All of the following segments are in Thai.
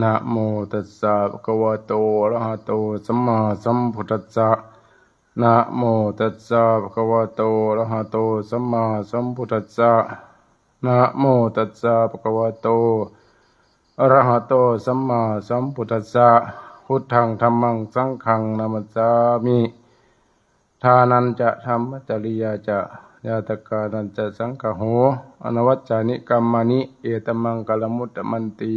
นะโมตัสสะภะคะวะโตอะระหะโตสัมมาสัมพุทธัสสะนะโมตัสสะภะคะวะโตอะระหะโตสัมมาสัมพุทธัสสะนะโมตัสสะภะคะวะโตอะระหะโตสัมมาสัมพุทธัสสะพุทธังธัมมังสังฆังนามัสสามิทานันจะธรรมจริยาจะ ยาตกานันจะสังฆโหอนวัจจานิกรรมานิ เอตมังกลมุตตมันตี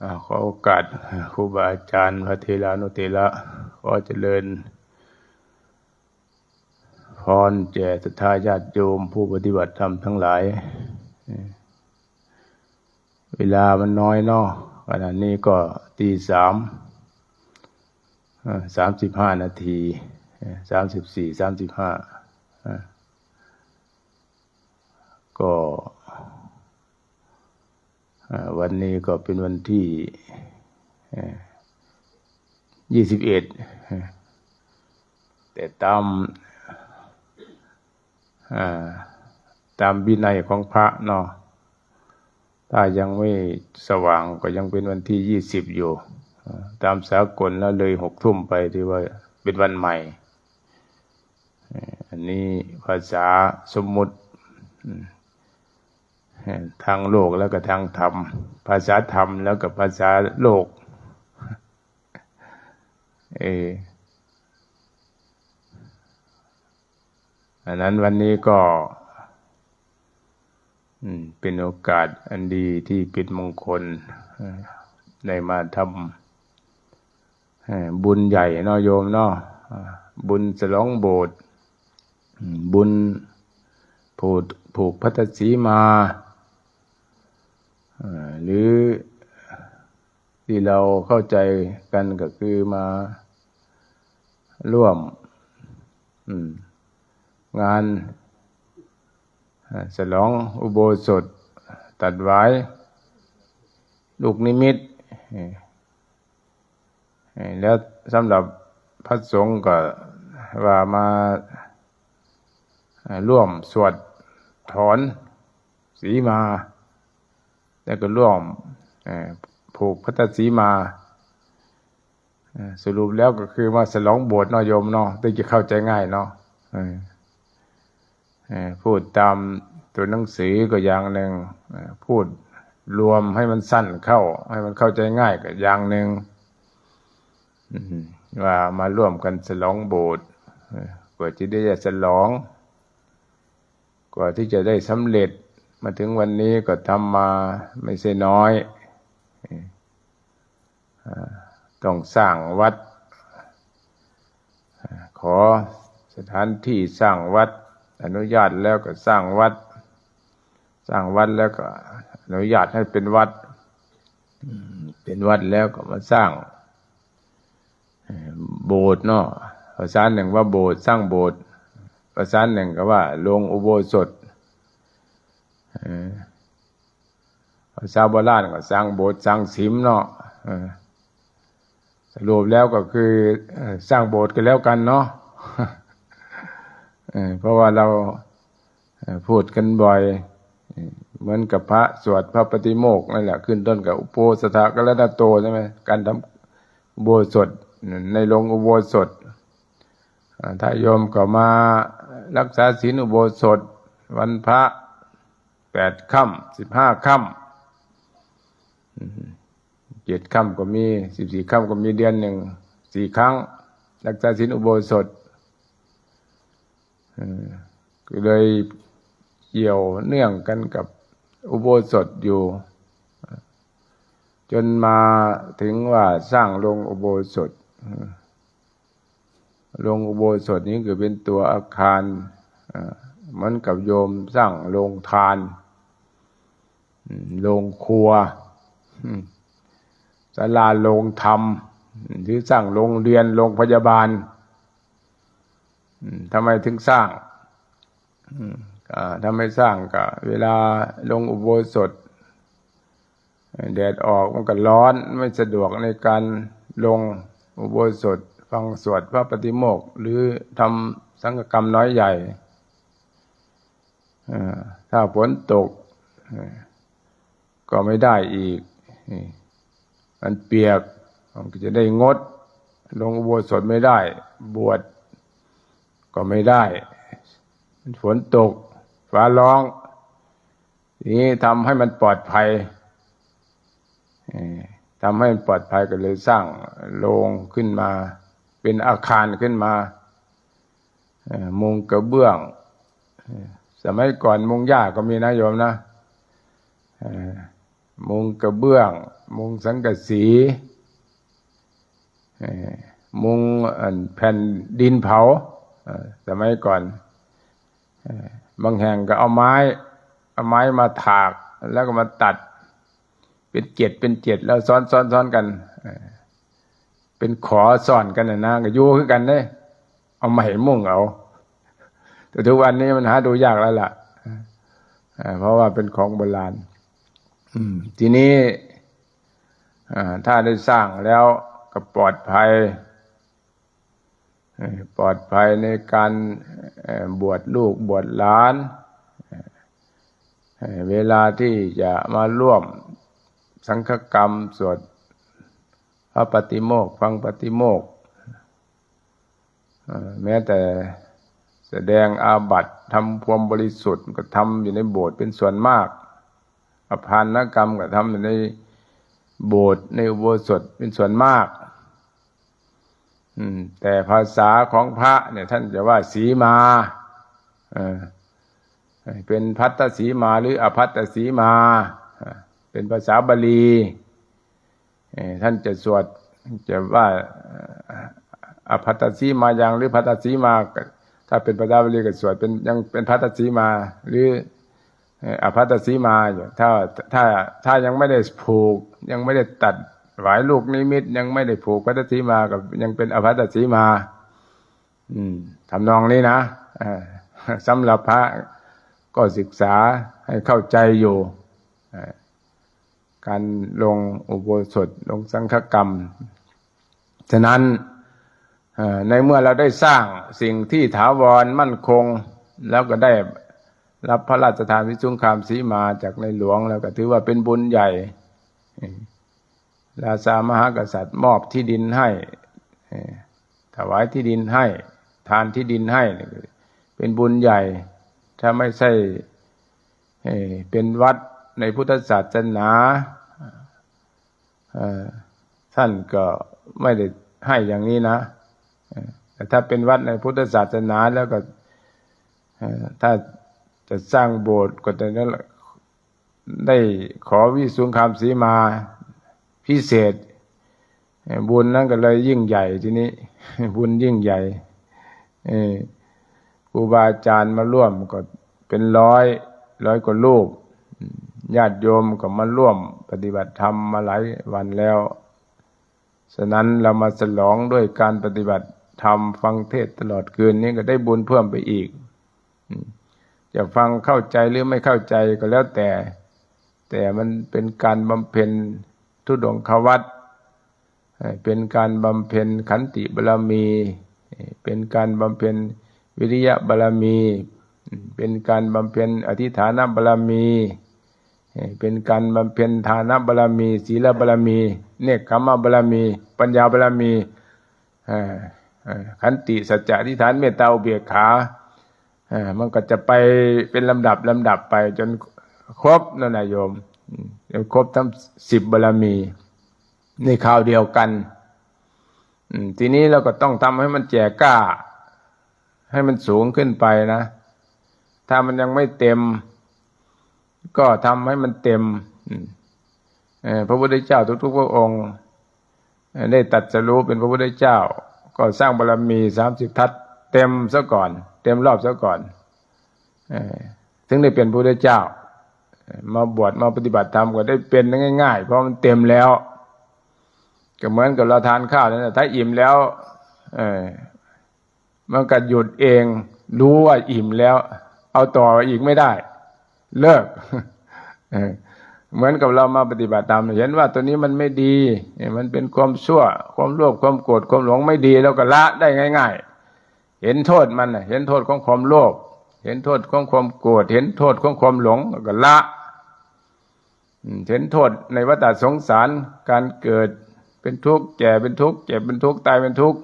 อ่าขอโอกาสครูบาอาจารย์พระเทลานุเทระขอเจริญพรแก่ศรัทธาญาติโยมผู้ปฏิบัติธรรมทั้งหลาย เวลามันน้อยเนาะขณะนี้ก็ตีสามสามสิบห้านาที สามสิบสี่สามสิบห้าก็วันนี้ก็เป็นวันที่ยี่สิบเอ็ดแต่ตามตามบินัยของพระเนาะถ้ายังไม่สว่างก็ยังเป็นวันที่ยี่สิบอยู่ ตามสากลแล้วเลยหกทุ่มไปที่ว่าเป็นวันใหม่ อันนี้ภาษาสมมุติทางโลกแล้วก็ทางธรรม ภาษาธรรมแล้วก็ภาษาโลก เอออันนั้นวันนี้ก็เป็นโอกาสอันดีที่เป็นมงคลได้มาทำบุญใหญ่นาะโยมเนาะบุญสลองโบสถ์ บุญผูกผูกพัทสีมาหรือที่เราเข้าใจกันก็คือมาร่วมงานฉลองอุโบสถตัดไว้ลูกนิมิต แล้วสำหรับพระสงฆ์ก็ว่ามา ร่วมสวดถอนสีมา แล้วก็ร่วมผูกพัตสีมา สรุปแล้วก็คือมาสลองโบสถ์นอยมเนาะตึงจะเข้าใจง่ายเนาะพูดตามตัวหนังสือก็อย่างหนึ่งพูดรวมให้มันสั้นเข้า ให้มันเข้าใจง่ายก็อย่างหนึ่งว่ามาร่วมกันฉลองโบสถ์กว่าที่ได้จะฉลอง กว่าที่จะได้สำเร็จมาถึงวันนี้ก็ทำมาไม่ใช่น้อย ต้องสร้างวัด ขอสถานที่สร้างวัด อนุญาตแล้วก็สร้างวัด สร้างวัดแล้วก็อนุญาตให้เป็นวัด เป็นวัดแล้วก็มาสร้างโบสถ์เนาะภาษาหนึ่งว่าโบสถ์สร้างโบสถ์ ภาษาหนึ่งก็ว่าลงอุโบสถภาษาโบราณก็สร้างโบสถ์สร้างสิมเนาะสรุปแล้วก็คือสร้างโบสถ์กันแล้วกันเนาะเพราะว่าเราพูดกันบ่อย เหมือนกับพระสวดพระปฏิโมกนั่นแหละขึ้นต้นกับอุโปสถกรณโตใช่ไหมการทำโบสถในโรงอุโบสถถ้าโยมก็มา รักษาศีลอุโบสถ วันพระแปดค่ำสิบห้าค่ำเจ็ดค่ำก็มีสิบสี่ค่ำก็มีเดือนหนึ่งสี่ครั้ง รักษาศีลอุโบสถก็เลยเกี่ยวเนื่องกันกับอุโบสถอยู่ จนมาถึงว่าสร้างโรงอุโบสถ โรงอุโบสถนี้คือเป็นตัวอาคารเหมือนกับโยมสร้างโรงทานโรงครัวศาลาโรงธรรมหรือสร้างโรงเรียนโรงพยาบาลทำไมถึงสร้างถ้าไม่สร้างก็เวลาลงอุโบสถแดดออกมันก็ร้อนไม่สะดวกในการลงอุโบสถ ฟังสวดพระปฏิโมกหรือทำสังฆกรรมน้อยใหญ่ถ้าฝนตกก็ไม่ได้อีก มันเปียกมันก็จะได้งด ลงอุโบสถไม่ได้ บวชก็ไม่ได้ ฝนตก ฟ้าร้องนี้ทำให้มันปลอดภัยทำให้มันปลอดภัยก็เลยสร้างโรงขึ้นมา เป็นอาคารขึ้นมามุงกระเบื้อง สมัยก่อนมุงหญ้าก็มีนะโยมนะมุงกระเบื้อง มุงสังกะสีมุงแผ่นดินเผาสมัยก่อนบางแห่งก็เอาไม้ เอาไม้มาถากแล้วก็มาตัด เป็นเจ็ดเป็นเจ็ดแล้วซ้อนซ้อนซ้อนกัน เป็นขอซ้อนกันนะนะก็อยู่คือกันเลยเอาไม้มุ่งเอา แต่ทุกวันนี้มันหาดูยากแล้วล่ะเอ่เพราะว่าเป็นของโบราณทีนี้ถ้าได้สร้างแล้วก็ปลอดภัย ปลอดภัยในการบวชลูกบวชหลานเอ่อเวลาที่จะมาร่วมสังฆกรรมสวด พระปฏิโมกข์ฟังปฏิโมกข์แม้แต่แสดงอาบัติทำความบริสุทธิ์ก็ทำอยู่ในโบสถ์เป็นส่วนมาก อภานกรรมก็ทำอยู่ในโบสถ์ในอุโบสถเป็นส่วนมากแต่ภาษาของพระเนี่ยท่านจะว่าสีมาเป็นพัตตสีมาหรืออภัตตสีมา เป็นภาษาบาลี ท่านจะสวดจะว่าอภัตตสีมายังหรือพัตตสีมา ถ้าเป็นภาษาบลีก็สวดเป็นยังเป็นพัตตสีมา หรืออภัตตสีมาอยู่ถ้าถ้าถ้ายังไม่ได้ผูก ยังไม่ได้ตัดหวายลูกนิมิต ยังไม่ได้ผูกพัตสีมากับยังเป็นอภัตสีมา อืมทำนองนี้นะอ่าสำหรับพระก็ศึกษาให้เข้าใจอยู่อ การลงอุโบสถลงสังฆกรรม ฉะนั้นในเมื่อเราได้สร้างสิ่งที่ถาวรมั่นคง แล้วก็ได้รับพระราชทานวิสุงคามสีมาจากในหลวงแล้วก็ถือว่าเป็นบุญใหญ่ราชามหากษัตริย์มอบที่ดินให้ถวายที่ดินให้ ทานที่ดินให้ เป็นบุญใหญ่ ถ้าไม่ใช่เป็นวัด ในพุทธศาสนาท่านก็ไม่ได้ให้อย่างนี้นะแต่ถ้าเป็นวัดในพุทธศาสนาแล้วก็ถ้าจะสร้างโบสถ์ก็จะได้ขอวิสุงคามสีมาพิเศษ บุญนั่นก็เลยยิ่งใหญ่ทีนี้ บุญยิ่งใหญ่ครูบาอาจารย์มาร่วมก็เป็นร้อย ร้อยกว่าลูก ญาติโยมก็มาร่วมปฏิบัติธรรมมาหลายวันแล้ว ฉะนั้นเรามาฉลองด้วยการปฏิบัติธรรมฟังเทศตลอดคืนนี้ก็ได้บุญเพิ่มไปอีก จะฟังเข้าใจหรือไม่เข้าใจก็แล้วแต่ แต่มันเป็นการบำเพ็ญทุดงควัตเป็นการบำเพ็ญขันติบารมี เป็นการบำเพ็ญวิริยะบารมี เป็นการบำเพ็ญอธิฐานบารมี เป็นการบำเพ็ญทานบารมี ศีลบารมี เนกขมบารมี ปัญญาบารมีขันติสัจจะอธิษฐานเมตตาอุเบกขามันก็จะไปเป็นลำดับลำดับไปจนครบนั่นนะโยมอืมเดี๋ยวครบทั้งสิบบารมีในข่าวเดียวกันทีนี้เราก็ต้องทำให้มันแจกกล้า ให้มันสูงขึ้นไปนะ ถ้ามันยังไม่เต็ม ก็ทำให้มันเต็มพระพุทธเจ้าทุกๆพระองค์ ได้ตัดสรู้เป็นพระพุทธเจ้า ก็สร้างบารมีสามสิบทัศเต็มซะก่อน เต็มรอบซะก่อนถึงได้เป็นพระพุทธเจ้า มาบวชมาปฏิบัติธรรมก็ได้เป็นง่าย ๆ เพราะมันเต็มแล้ว ก็เหมือนกับเราทานข้าวนั่นแหละถ้าอิ่มแล้วมันก็หยุดเองรู้ว่าอิ่มแล้ว เอาต่ออีกไม่ได้ เลิกเหมือนกับเรามาปฏิบัติธรรมเห็นว่าตัวนี้มันไม่ดี มันเป็นความชั่ว ความโลภความโกรธความหลงไม่ดีแล้วก็ละได้ง่าย ๆ เห็นโทษมันเห็นโทษของความโลภเห็นโทษของความโกรธเห็นโทษของความหลงก็ละเห็นโทษในวัฏสงสารการเกิดเป็นทุกข์แก่เป็นทุกข์เจ็บเป็นทุกข์ตายเป็นทุกข์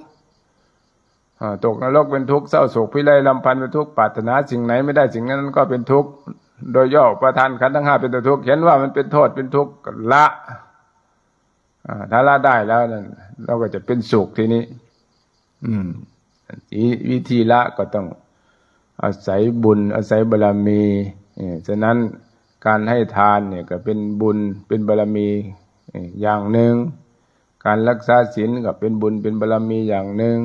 ตกนรกเป็นทุกข์เศร้าโศกพิไรลำพันธ์เป็นทุกข์ปรารถนาสิ่งไหนไม่ได้สิ่งนั้นก็เป็นทุกข์ โดยย่อประทานขันธ์ทั้งห้าเป็นตัวทุกข์เห็นว่ามันเป็นโทษเป็นทุกข์ละถ้าละได้แล้วนั่นเราก็จะเป็นสุขทีนี้ อืมวิธีละก็ต้องอาศัยบุญ อาศัยบารมีนี่ฉะนั้นการให้ทานเนี่ยก็เป็นบุญเป็นบารมีอย่างหนึ่ง การรักษาศีลก็เป็นบุญเป็นบารมีอย่างหนึ่ง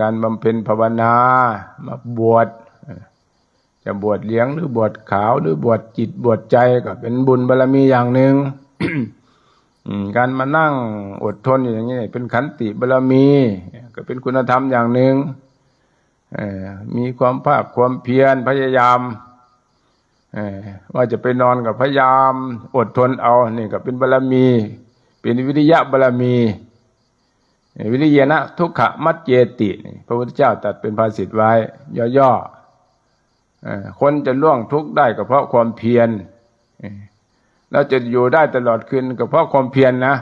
การบำเพ็ญภาวนามาบวช จะบวชเลี้ยงหรือบวชขาวหรือบวชจิตบวชใจก็เป็นบุญบารมีอย่างหนึ่งการมานั่งอดทนอย่างนี้เป็นขันติบารมี ก็เป็นคุณธรรมอย่างหนึ่งมีความภาคความเพียรพยายามว่าจะไปนอนกับพยายาม อดทนเอานี่ก็เป็นบารมี เป็นวิริยะบารมี วิริยนะทุกขมัจเจติ พระพุทธเจ้าตัดเป็นภาษิตไว้ ย่อๆ คนจะล่วงทุกข์ได้ก็เพราะความเพียรเราจะอยู่ได้ตลอดคืนก็เพราะความเพียรนนะ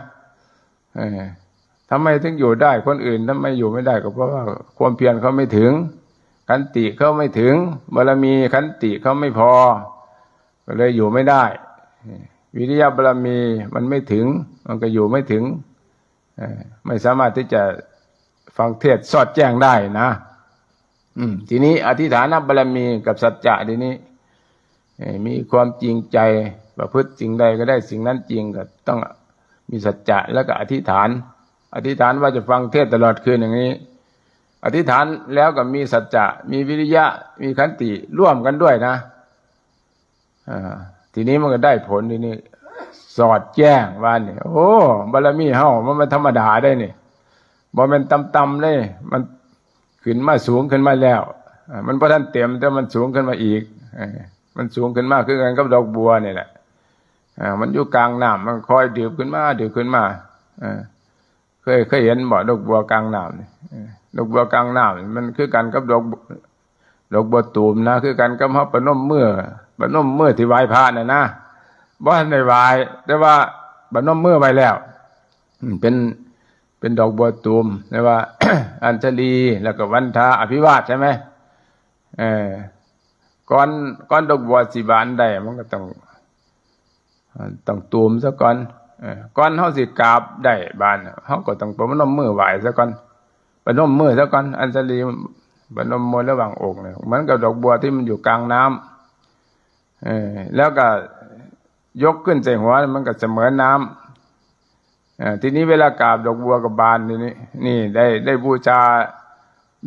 ทำไมถึงอยู่ได้คนอื่นทำไมอยู่ไม่ได้ก็เพราะว่าความเพียรเขาไม่ถึง ขันติเขาไม่ถึงบารมีขันติเขาไม่พอ ก็เลยอยู่ไม่ได้ วิริยะบารมีมันไม่ถึง มันก็อยู่ไม่ถึงไม่สามารถที่จะฟังเทศสอดแจ้งได้นะ ทีนี้อธิฐานบารมีกับสัจจะทีนี้มีความจริงใจประพฤติสิ่งใดก็ได้สิ่งนั้นจริงก็ต้องมีสัจจะแล้วก็อธิษฐาน อธิษฐานว่าจะฟังเทศตลอดคืนอย่างนี้ อธิษฐานแล้วก็มีสัจจะ มีวิริยะ มีขันติร่วมกันด้วยนะทีนี้มันก็ได้ผลทีนี้สอดแจ้งว่าเนี่ยโอ้บารมีเฮามันมันธรรมดาได้เนี่ยบ่มันต่ำเลยมัน ขึ้นมาสูงขึ้นมาแล้วมันพอท่านเต็มแต่มันสูงขึ้นมาอีกมันสูงขึ้นมากคือกันกับดอกบัวเนี่ยแหละอ่ามันอยู่กลางน้ำมันคอยดืบขึ้นมาดืบขึ้นมาอ่าเคยเคยเห็นบ่ดอกบัวกลางน้ำนี่ดอกบัวกลางน้ำมันคือกันกับดอกดอกบัวตูมนะ คือกันกับพระปนมเมื่อปนมเมื่อที่ไหว้พระน่ะนะบ่ในไหว้แต่ว่าปนมเมื่อไว้แล้วเป็น เป็นดอกบัวตูมแต่ว่า อัญชลีแล้วก็วันทาอภิวาสใช่ไหมเออก่อนก่อนดอกบัวสีบานได้มันก็ต้องต้องตูมซะก่อนก่อนเขาสิกราบได้บานเขาก็ต้องประนมมือไหวซะก่อนประนมมือซะก่อนอัญชลีประนมมือระหว่างอกเนี่ยเหมือนกับดอกบัวที่มันอยู่กลางน้ำเออแล้วก็ยกขึ้นใส่หัวมันก็เสมอน้ำ ทีนี้เวลากราบดอกบัวกับบานนี่นี่ได้ได้บูชา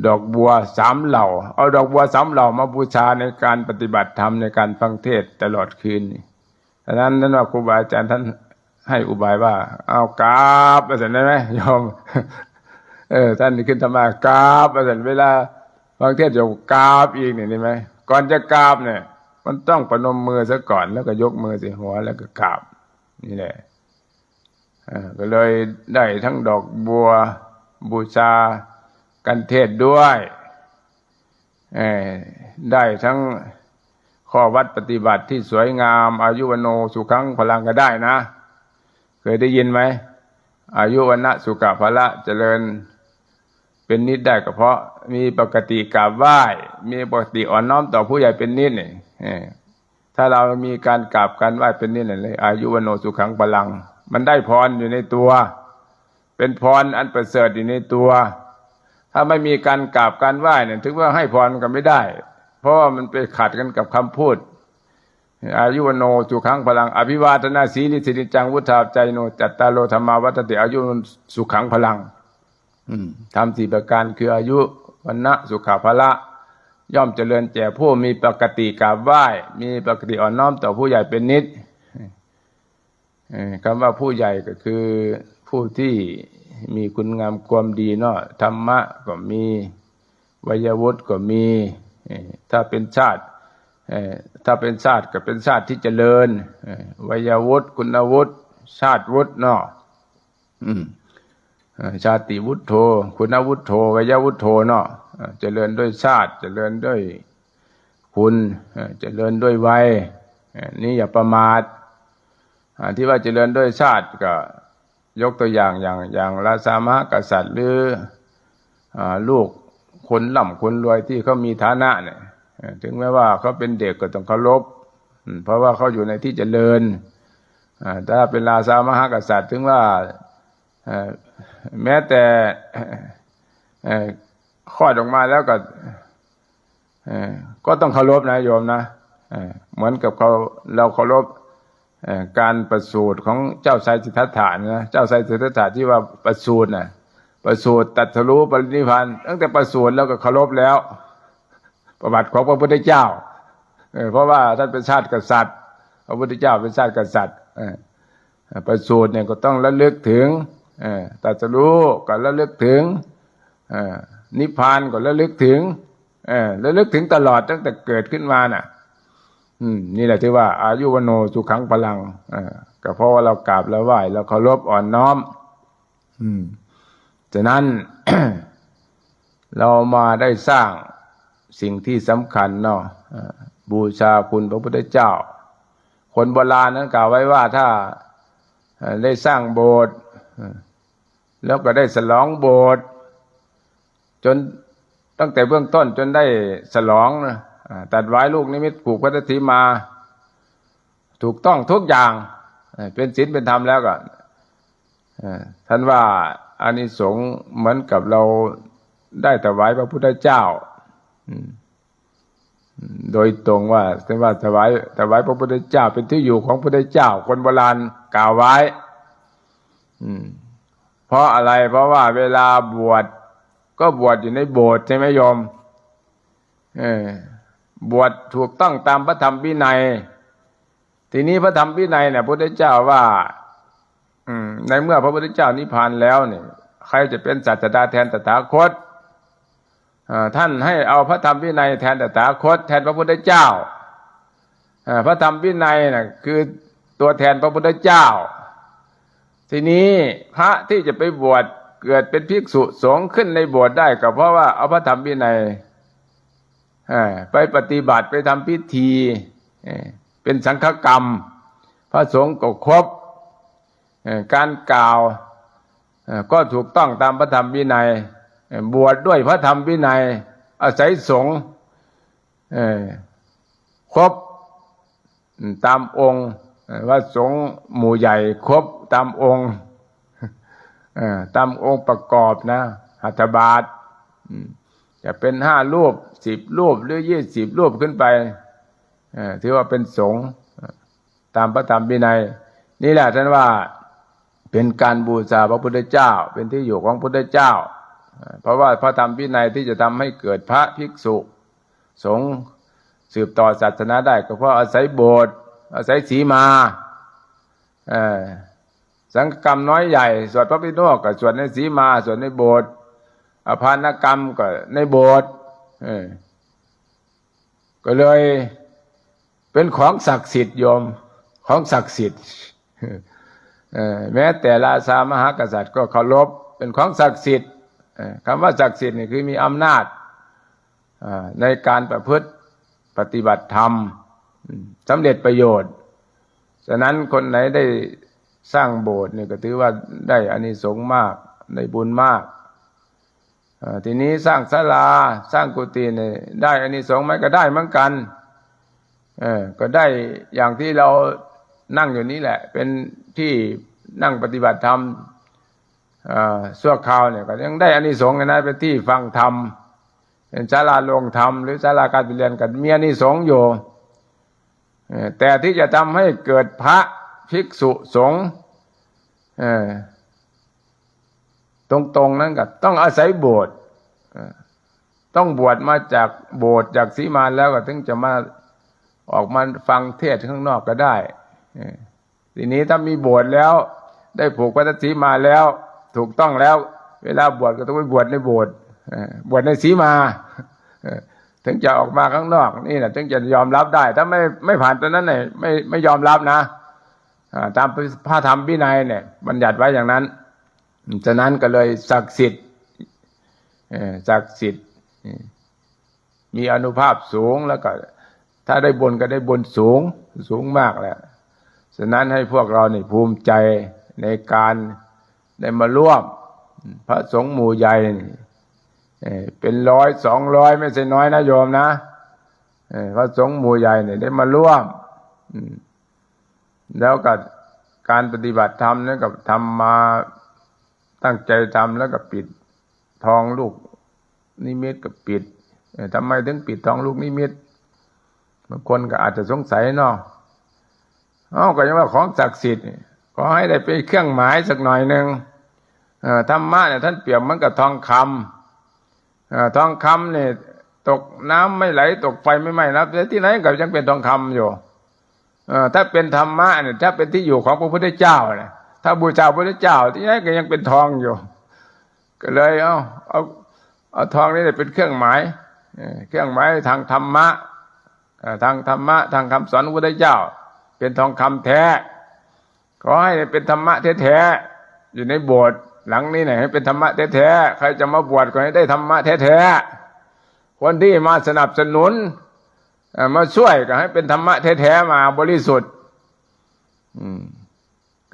ดอกบัวสามเหล่า เอาดอกบัวสามเหล่ามาบูชาในการปฏิบัติธรรมในการฟังเทศตลอดคืนดังนั้นนั่นว่าครูบาอาจารย์ท่านให้อุบายว่า เอากราบอาจารย์ได้ไหมยอม เออ ท่านขึ้นธรรมากราบอาจารย์เวลาฟังเทศจะกราบอีกนี่ได้ไหมก่อนจะกราบเนี่ย มันต้องประนมมือซะก่อนแล้วก็ยกมือสิหัวแล้วก็กราบ นี่แหละ ก็เลยได้ทั้งดอกบัวบูชากันเทศด้วยได้ทั้งข้อวัดปฏิบัติที่สวยงาม อายุวโนสุขังพลังก็ได้นะ เคยได้ยินไหม อายุวันะสุขภละเจริญ เป็นนิดได้ก็เพราะมีปกติกราบไหว้ มีปกติอ่อนน้อมต่อผู้ใหญ่เป็นนิดนี่ถ้าเรามีการกราบการไหว้เป็นนิดเลยอายุวโนสุขังพลัง มันได้พรอยู่ในตัว เป็นพรอันประเสริฐอยู่ในตัว ถ้าไม่มีการกราบการไหว้เนี่ยถึงว่าให้พรกันไม่ได้ เพราะว่ามันไปขัดกันกับคำพูด อายุวโนจุขังพลัง อภิวาทนาสีลิสิริจังวุฒาใจโน จัตตาโลธรรมาวัตติอายุสุขังพลังทำสี่ประการคืออายุวันนะสุขาภละย่อมเจริญแก่ผู้มีปกติกราบไหว้ มีปกติอ่อนน้อมต่อผู้ใหญ่เป็นนิด คำว่าผู้ใหญ่ก็คือผู้ที่มีคุณงามความดีเนาะธรรมะก็มีวิยวุฒิก็มีถ้าเป็นชาติถ้าเป็นชาติก็เป็นชาติที่เจริญวิยวุฒิคุณวุฒิชาติวุฒิเนาะชาติวุฒิโธ คุณวุฒิโธวิยวุฒิโธเนาะเจริญด้วยชาติ เจริญด้วยคุณเอ่อเจริญด้วยวัยนี่อย่าประมาท ที่ว่าเจริญด้วยชาติก็ยกตัวอย่างอย่างอย่างราชามหากษัตริย์หรืออลูกคนร่ำคนรวยที่เขามีฐานะเนี่ยถึงแม้ว่าเขาเป็นเด็กก็ต้องเคารพเพราะว่าเขาอยู่ในที่เจริญถ้าเป็นราชามหากษัตริย์ถึงว่าแม้แต่เอ่อคลอดออกมาแล้วก็ก็ต้องเคารพนะโยมนะเหมือนกับเขาเราเคารพ การประสูติของเจ้าชายสิทธัตถะนะเจ้าชายสิทธัตถะที่ว่าประสูตินะประสูติตัดทะลุปรินิพพานตั้งแต่ประสูติแล้วก็เคารพแล้ว ประวัติของพระพุทธเจ้าเพราะว่าท่านเป็นชาติกษัตริย์ พระพุทธเจ้าเป็นชาติกษัตริย์ประสูติเนี่ยก็ต้องระลึกถึงตัดทะลุก็ระลึกถึงนิพพานก็ระลึกถึงเออแล้วลึกถึงตลอดตั้งแต่เกิดขึ้นมาน่ะ อืม นี่แหละที่ว่า อายุวโนสุขังพลังเออก็เพราะว่าเรากราบแล้วไหว้เราเคารพอ่อนน้อม อืมฉะนั้น เรามาได้สร้างสิ่งที่สำคัญเนาะบูชาคุณพระพุทธเจ้า คนโบราณนั้นกล่าวไว้ว่าถ้าได้สร้างโบสถ์แล้วก็ได้สลองโบสถ์จนตั้งแต่เบื้องต้นจนได้สลองนะ ตัดไว้ลูกนิมิตผูกพัทธิมา ถูกต้องทุกอย่าง เป็นศีลเป็นธรรมแล้วก็ท่านว่าอานิสงส์เหมือนกับเราได้ถวายพระพุทธเจ้าโดยตรงว่าท่านว่าถวายถวายพระพุทธเจ้า เป็นที่อยู่ของพระพุทธเจ้า คนโบราณกล่าวไว้เพราะอะไรเพราะว่าเวลาบวชก็บวชอยู่ในโบสถ์ใช่ไหมโยมเออ บวชถูกต้องตามพระธรรมวินัย ทีนี้พระธรรมวินัยเนี่ยพระพุทธเจ้าว่า อืม ในเมื่อพระพุทธเจ้านิพพานแล้วเนี่ย ใครจะเป็นศาสดาแทนตถาคตอท่านให้เอาพระธรรมวินัยแทนตถาคต แทนพระพุทธเจ้าอพระธรรมวินัยน่ะคือตัวแทนพระพุทธเจ้า ทีนี้พระที่จะไปบวชเกิดเป็นภิกษุสงฆ์ขึ้นในบสถ์ได้ก็เพราะว่าเอาพระธรรมวินัย ไปปฏิบัติไปทำพิธีเป็นสังฆกรรม พระสงฆ์ก็ครบการกล่าวก็ถูกต้องตามพระธรรมวินัย บวชดด้วยพระธรรมวินัย อาศัยสงฆ์ครบตามองค์ว่าสงฆ์หมู่ใหญ่ครบตามองค์ตามองค์ประกอบนะหัตถบาท จะเป็นห้ารูปสิบรูปหรือยี่สิบรูปขึ้นไปถือว่าเป็นสงฆ์ตามพระธรรมวินัย นี่แหละท่านว่าเป็นการบูชาพระพุทธเจ้า เป็นที่อยู่ของพระพุทธเจ้า เพราะว่าพระธรรมวินัยที่จะทำให้เกิดพระภิกษุ สงฆ์สืบต่อศาสนาได้ก็เพราะอาศัยโบสถ์อาศัยสีมาสังกรรมน้อยใหญ่สวดพระพิโนกก็สวดในสีมาสวดในโบสถ์ อภานกรรมก็ในโบสถ์ก็เลยเป็นของศักดิ์สิทธิ์โยมของศักดิ์สิทธิ์แม้แต่ราชามหากษัตริย์ก็เคารพเป็นของศักดิ์สิทธิ์คำว่าศักดิ์สิทธิ์นี่คือมีอำนาจในการประพฤติปฏิบัติธรรมสำเร็จประโยชน์ ฉะนั้นคนไหนได้สร้างโบสถ์เนี่ยก็ถือว่าได้อานิสงส์มาก ได้บุญมาก ทีนี้สร้างศาลาสร้างกุฏิเนี่ยได้อานิสงส์ไหมก็ได้เหมือนกัน เออก็ได้อย่างที่เรานั่งอยู่นี้แหละ เป็นที่นั่งปฏิบัติธรรมอ่าชั่วคราวเนี่ยก็ยังได้อานิสงส์นะเป็นที่ฟังธรรมเป็นศาลาลงธรรมหรือศาลาการเรียนกันมีอานิสงส์อยู่แต่ที่จะทำให้เกิดพระภิกษุสงฆ์เออ ตรงๆนั้นก็ต้องอาศัยโบสถ์ต้องบวชมาจากโบสถ์จากสีมาแล้วก็ถึงจะมาออกมาฟังเทศข้างนอกก็ได้ทีนี้ถ้ามีโบสถ์แล้ว ได้ผูกพัทสีมาแล้ว ถูกต้องแล้ว เวลาบวชก็ต้องไปบวชในโบสถ์บวชในสีมาถึงจะออกมาข้างนอก นี่แหละถึงจะยอมรับได้ ถ้าไม่ไม่ผ่านตรงนั้นเนี่ยไม่ไม่ยอมรับนะตามพระธรรมวินัยเนี่ย บัญญัติไว้อย่างนั้น ฉะนั้นก็เลยศักดิ์สิทธิ์ศักดิ์สิทธิ์มีอนุภาพสูงแล้วก็ถ้าได้บนก็ได้บนสูงสูงมากแหละ ฉะนั้นให้พวกเราเนี่ภูมิใจในการได้มาร่วมพระสงฆ์หมู่ใหญ่เป็นร้อยสองร้อยไม่ใช่น้อยนะโยมนะพระสงฆ์หมู่ใหญ่เนี่ยได้มาร่วมแล้วก็การปฏิบัติธรรมเนี่ยกับทำมา ตั้งใจทำแล้วก็ปิดทองลูกนิมิตกับปิดทำไมถึงปิดทองลูกนิมิตบางคนก็อาจจะสงสัยเนาะเอ้าก็ยังว่าของศักดิ์สิทธิ์ขอให้ได้เป็นเครื่องหมายสักหน่อยหนึ่งธรรมะเนี่ยท่านเปรียบเหมันกับทองคำอทองคำเนี่ยตกน้ำไม่ไหลตกไฟไม่ไหม้นะแต่ที่ไหนก็ยังเป็นทองคำอยู่อถ้าเป็นธรรมะเนี่ยถ้าเป็นที่อยู่ของพระพุทธเจ้าเนี่ย ถ้าบูชาพระพุทธเจ้าที่ไหนก็ยังเป็นทองอยู่ ก็เลยเอาเอาเอาทองนี่เป็นเครื่องหมายเครื่องหมายทางธรรมะทางธรรมะทางคำสอนพระพุทธเจ้า เป็นทองคำแท้ขอให้เป็นธรรมะแท้ๆอยู่ในโบสถ์หลังนี้เนี่ยให้เป็นธรรมะแท้ๆใครจะมาบวชก็ให้ได้ธรรมะแท้ๆคนที่มาสนับสนุนมาช่วยก็ให้เป็นธรรมะแท้ๆมาบริสุทธิ์ อืม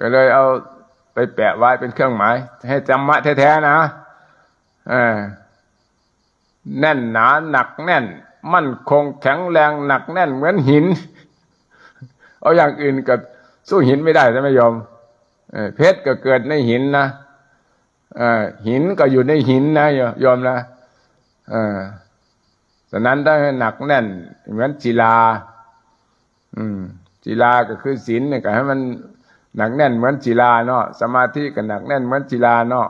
ก็เลยเอาไปแปะไว้เป็นเครื่องหมาย ให้ธรรมะแท้ๆนะแน่นหนาหนักแน่น มั่นคงแข็งแรงหนักแน่นเหมือนหิน เอาอย่างอื่นก็สู้หินไม่ได้ใช่ไหมโยมเอเพชรก็เกิดในหินนะหินก็อยู่ในหินนะโยมนะเออฉะนั้นต้องให้หนักแน่น เหมือนศิลา อืมศิลาก็คือศีลเนี่ยก็ให้มัน หนักแน่นเหมือนศิลาเนาะสมาธิก็หนักแน่นเหมือนศิลาเนาะ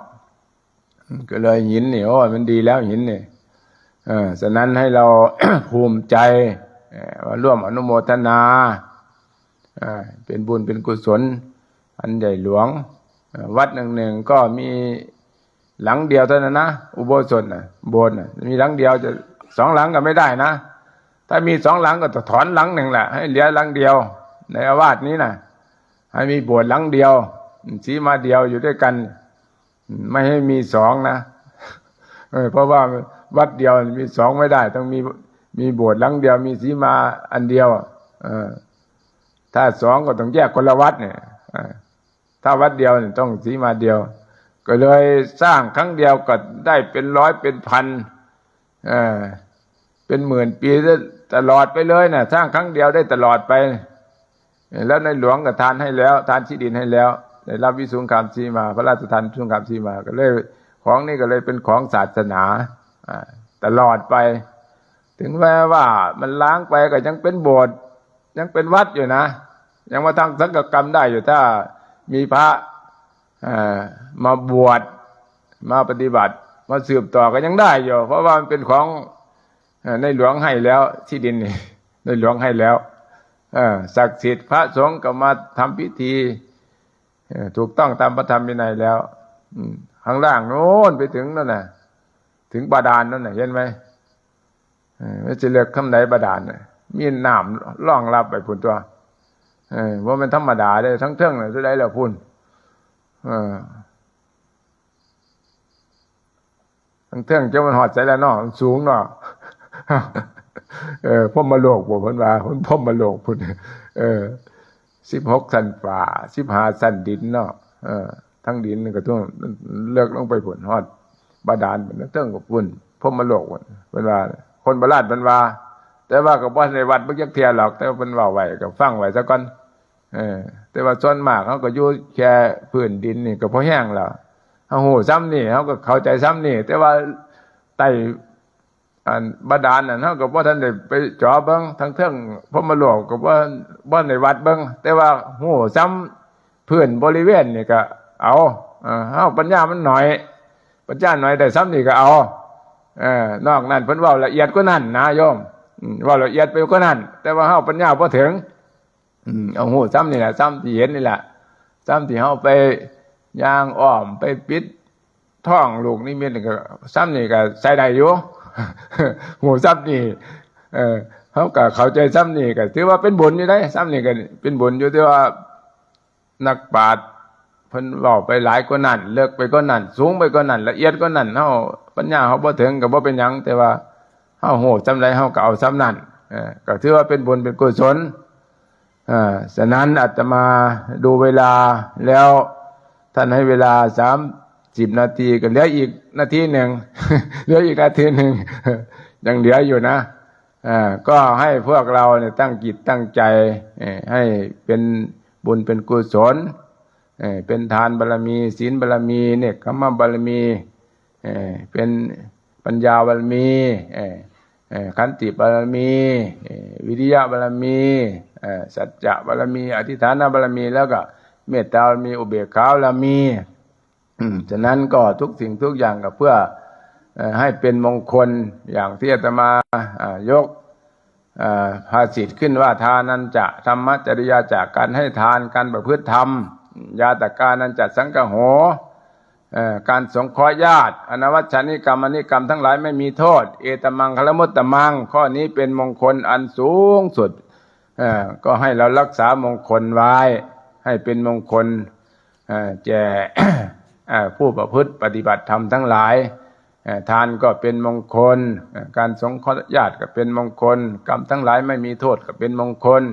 อืมก็เลยหินเนี่ยโอ้ยมันดีแล้วหินเนี่ยเออฉะนั้นให้เราภูมิใจว่าร่วมอนุโมทนาเป็นบุญเป็นกุศล อันใหญ่หลวง วัดหนึ่งหนึ่งก็มีหลังเดียวเท่านั้นนะอุโบสถนะโบสถ์นะมีหลังเดียวจะสองหลังก็ไม่ได้นะ ถ้ามีสองหลังก็ต้องถอนหลังหนึ่งแหละให้เหลือหลังเดียว ในอาวาสนี้นะ ให้มีบสถ์หลังเดียวสีมาเดียวอยู่ด้วยกัน ไม่ให้มีสองนะเพราะว่าวัดเดียวมีสองไม่ได้ ต้องมีมีบสถ์หลังเดียว มีสีมาอันเดียวถ้าสองก็ต้องแยกคนละวัดเนี่ยถ้าวัดเดียวต้องสีมาเดียว ก็เลยสร้างครั้งเดียวก็ได้เป็นร้อยเป็นพันเออเป็นหมื่นปีตลอดไปเลยนะสร้างครั้งเดียวได้ตลอดไป แล้วในหลวงก็ทานให้แล้ว ทานที่ดินให้แล้วได้รับวิสุงคามสีมา พระราชทานวิสุงคามสีมา ก็เลยของนี่ก็เลยเป็นของศาสนาอ่าตลอดไป ถึงแม้ว่ามันล้างไปก็ยังเป็นโบสถ์ยังเป็นวัดอยู่นะ ยังมาทำสังฆกรรมได้อยู่ถ้ามีพระอมาบวชมาปฏิบัติ มาสืบต่อก็ยังได้อยู่ เพราะว่ามันเป็นของอในหลวงให้แล้วที่ดินนี่ในหลวงให้แล้ว ศักดิ์สิทธิ์พระสงฆ์ก็มาทำพิธีถูกต้องตามพระธรรมวินัยแล้วอืข้างล่างโน้นไปถึงนั่นน่ะ ถึงบาดาลนั่นน่ะ เห็นไหมไม่จะเลือกคำไหนบาดาลน่ะมีน้ำล่องรับไปพุ่นตัวว่ามันธรรมดาได้ทั้งเทิงเลยจะได้แล้วพุ่นทั้งเทิงเจ้ามันหอดใจแล้วเนาะสูงเนาะ เออพ่อมาโลกบ่เพิ่นว่าเพิ่นพ่อมาโลกพุ่นเออสิบหกสันฝ่าสิบห้าสันดินเนาะเออ ทั้งดินนี่ก็ต้องเลือกลงไปพุ่นฮอด บาดาลเป็นเทิงกับพุ่นพ่อมาโลกพุ่นว่า คนบราณเพิ่นว่า แต่ว่าก็บ่ในวัดบ่จักเทียหรอก แต่ว่าเพิ่นว้าไหว้ก็ฟังไหวซะก่อนเออ แต่ว่าส่วนมากเขาก็ยู่แค่พื้นดินนี่ก็พอแห้งแล้วเฮาฮู้ซ้ำนี่เขาก็เข้าใจซ้ำนี่ แต่ว่าใต้ อันบาดาลน่ะเฮาก็บ่ทันได้ไปจาะเบิ่งทั้งเทิงพรหมโลกก็บ่บ่ในวัดเบิ่งแต่ว่าฮู้ซ้ำพื้นบริเวณนี่ก็ เอาเออเฮาปัญญามันหน้อย ปัญญาหน้อยแต่ซ้ำนี่ก็เอาเออนอกนั้นเพิ่นเว้าละเอียดกว่านั้นนะโยมอืมเว้าละเอียดไปกว่านั้น แต่ว่าเฮาปัญญาบ่ถึงอืมเอาหูซ้ำนี่แหละซ้ำที่เห็นนี่แหละซ้ำที่เฮาไปย่างอ้อมไปปิดท้องลูกนี่มีนี่ก็ซ้ำนี่ก็ใส่ได้อยู่ หูซ้ำนี่เออเฮาก็เข้าใจซ้ำนี่ก็ถือว่าเป็นบุญอยู่ได้ซ้ำนี่ก็เป็นบุญอยู่ที่ว่านักปราชญ์เพิ่นเว้าไปหลายกว่านั้นเลิกไปกว่านั้นสูงไปกว่านั้นละเอียดกว่านั้นเฮาปัญญาเฮาบ่ถึงก็บ่เป็นหยัง แต่ว่าเฮาโหซ้ำใดเฮาก็เอาซ้ำนั้นเเออก็ถือว่าเป็นบุญเป็นกุศลอ่าฉะนั้นอาตมาดูเวลาแล้วท่านให้เวลาสาม สิบนาทีก็เหลืออีกนาทีหนึ่งเหลืออีกนาทีหนึ่งยังเหลืออยู่นะอ่าก็ให้พวกเราเนี่ยตั้งจิตตั้งใจให้เป็นบุญเป็นกุศลเอ่อเป็นทานบารมีศีลบารมีเนี่ยขมบารมีเอ่อเป็นปัญญาบารมีเอ่อเอ่อขันติบารมีวิริยะบารมีเอ่อสัจจะบารมี อธิฐานบารมีแล้วก็เมตตาบารมีอุเบกขาบารมี ฉะนั้นก็ทุกสิ่งทุกอย่างก็เพื่อให้เป็นมงคลอย่างที่อาตมายกภาษิตขึ้นว่าทานันจะธรรมจริยาจากการให้ทานการประพฤติธรรม ยาตการนันจะสังกโหการสงเคราะห์ญาติ อนวัชานิกรรมอนิกรรมทั้งหลายไม่มีโทษ เอตมังคลมุตตมัง ข้อนี้เป็นมงคลอันสูงสุดก็ให้เรารักษามงคลไว้ ให้เป็นมงคลแก่ ผู้ประพฤติปฏิบัติธรรมทั้งหลายทานก็เป็นมงคล การสงเคราะห์ญาติก็เป็นมงคล กรรมทั้งหลายไม่มีโทษก็เป็นมงคล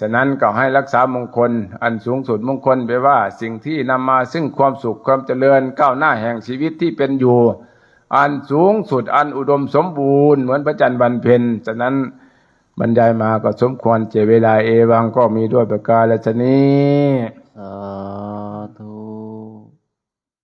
ฉะนั้นก็ให้รักษามงคล อันสูงสุดมงคลไปว่าสิ่งที่นำมาซึ่งความสุขความเจริญก้าวหน้าแห่งชีวิตที่เป็นอยู่ อันสูงสุดอันอุดมสมบูรณ์เหมือนพระจันทร์วันเพ็ญฉะนั้นบรรยายมาก็สมควรเจเวลาเอวังก็มีด้วยประกาศชนี้สา